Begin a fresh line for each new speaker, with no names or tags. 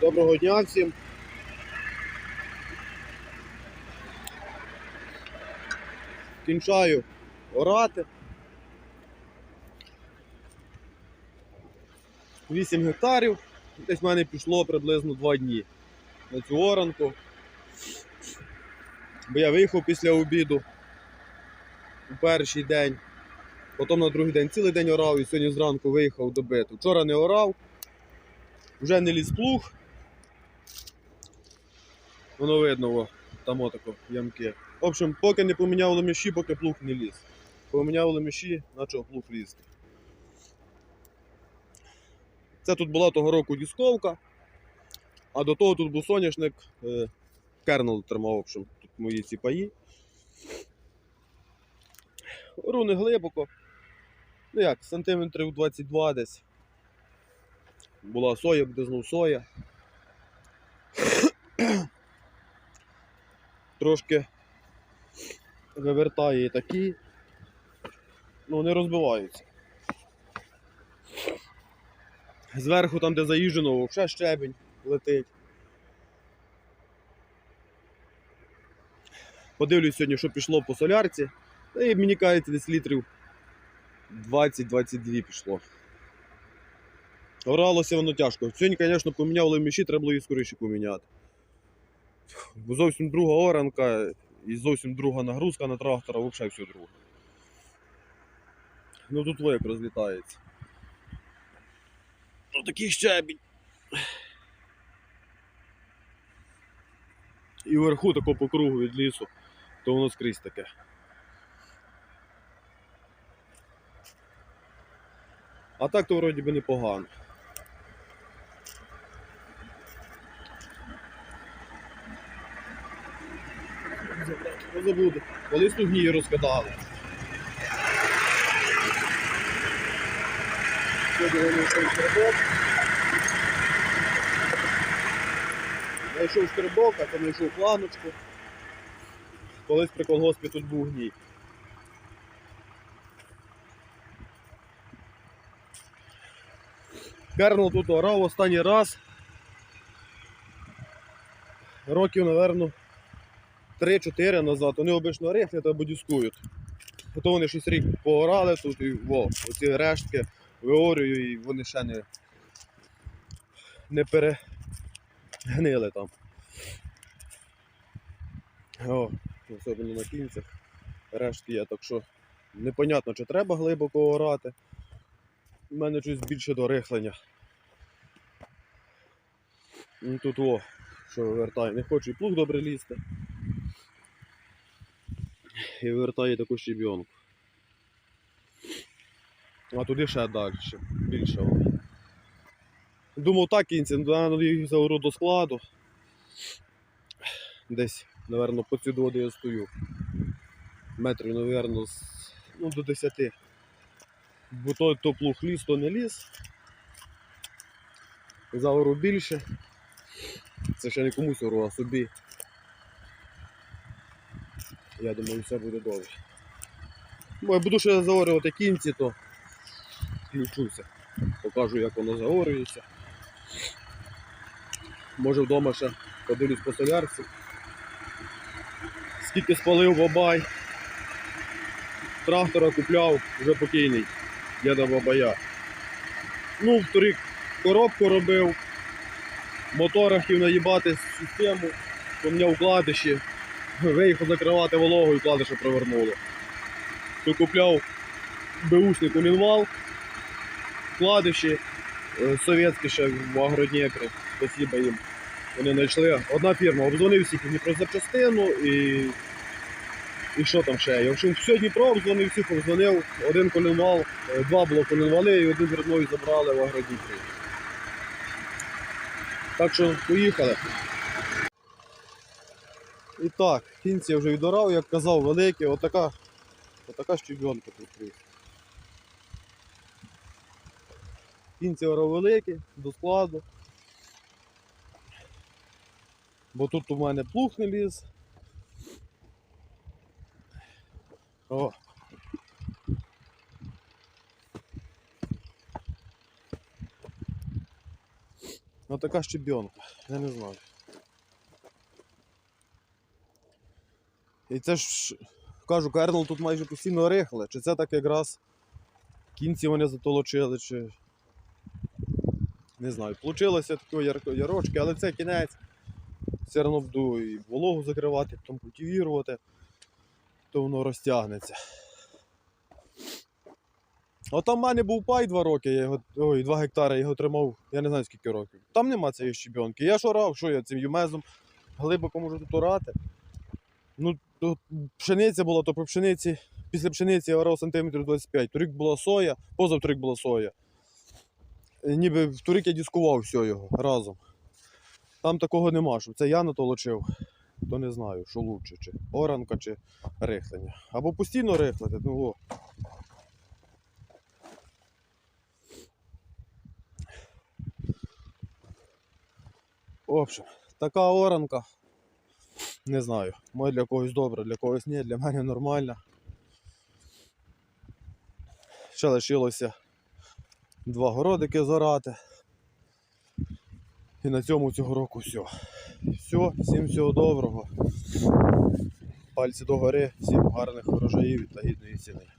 Доброго дня всім. Кінчаю орати. 8 гектарів. Десь в мене пішло приблизно 2 дні на цю оранку. Бо я виїхав після обіду у перший день. Потім на другий день цілий день орав і сьогодні зранку виїхав добити. Вчора не орав, вже не ліз плуг. Воно видно, там отако ямки. В общем, поки не поміняв леміші, поки плуг не ліз. Поміняв леміші, почав плуг лізти. Це тут була того року дісковка, а до того тут був соняшник, е, кернел тримав, в общем, тут мої ці паї. Руни глибоко. Ну як, сантиметрів 22 десь. Була соя, буде знов соя. Трошки вивертає і такі. Ну, не розбиваються. Зверху, там, де заїжджено, ще щебень летить. Подивлюсь сьогодні, що пішло по солярці. І мені кажеться, десь літрів 20-22 пішло. Оралося воно тяжко. Сьогодні, звісно, поміняв леміші, треба було її скоріше поміняти. Бо зовсім друга оранка і зовсім друга нагрузка на трактора, взагалі все друге. Ну тут вояк розлітається. Ну такий щебінь. І вверху тако по кругу від лісу, то воно скрізь таке. А так то вроді би непогано. Не забуду. Колись тут гнії розкидали. Знайшов шкребок, а то знайшов планочку. Колись при колгоспі тут був гній. Кернел тут орав останній раз. Років, напевно, 3-4 назад. Вони обично рихлять або дискують. Потім вони щось рік поорали тут і во, оці рештки виорюю і вони ще не, не перегнили там. О, особливо на кінцях. Рештки є, так що непонятно, чи треба глибоко орати. У мене щось більше до рихлення. Ну, Тут о, що вивертає, не хочу і плуг добре лізти. І вивертає таку щебінку. А туди ще далі, більше. Думав так кінці, ну, їх заору до складу. Десь, напевно, по цю води я стою. Метрів, напевно, ну, до 10. Бо то, то плуг ліс, то не ліс. Заору більше. Це ще не комусь ору, а собі. Я думаю, все буде добре. Бо я буду ще заорювати кінці, то включуся. Покажу, як воно заорюється. Може вдома ще подивлюсь по солярці. Скільки спалив бабай. Трактора купляв, вже покійний. Діда бабая. Ну, вторік коробку робив, мотора хотів наїбати систему, поміняв вкладиші, виїхав закривати вологу і вкладище провернуло. То купляв беушний комінвал, вкладиші, е, совєтські ще в Агродніпрі, спасибо їм. Вони знайшли. Одна фірма обдзвонив всіх мені про запчастину і. І що там ще? Я в общем, все Дніпро обдзвонив всіх, обдзвонив, один колінвал, е, два було колінвали і один з родною забрали в Агродніпрі. Так що поїхали. І так, кінці я вже відорав, як казав, великі, отака, отака щебенка тут. є. Кінці орав великі, до складу. Бо тут у мене плуг ліз. О. Ну така щебенка, я не знаю. І це ж, кажу, кернел тут майже постійно рихле. Чи це так якраз кінці вони затолочили, чи. Не знаю. Получилося такі яр... ярочки, але це кінець. Все одно буду і вологу закривати, потім культивірувати, то воно розтягнеться. От там в мене був пай 2 роки, я його, ой, 2 гектари, я його тримав, я не знаю скільки років. Там нема цієї щебенки. Я ж орав, що я цим юмезом глибоко можу тут орати. Ну, то пшениця була, то по пшениці, після пшениці я орав сантиметрів 25. Торік була соя, позавторік була соя. Ніби в торік я дискував все його разом. Там такого нема, щоб це я натолочив, то не знаю, що лучше, чи оранка, чи рихлення. Або постійно рихлити, ну о. В общем, така оранка. Не знаю. Може для когось добре, для когось ні, для мене нормально. Ще лишилося два городики зорати. І на цьому цього року все. Все, всім всього доброго. Пальці догори, всім гарних врожаїв та гідної ціни.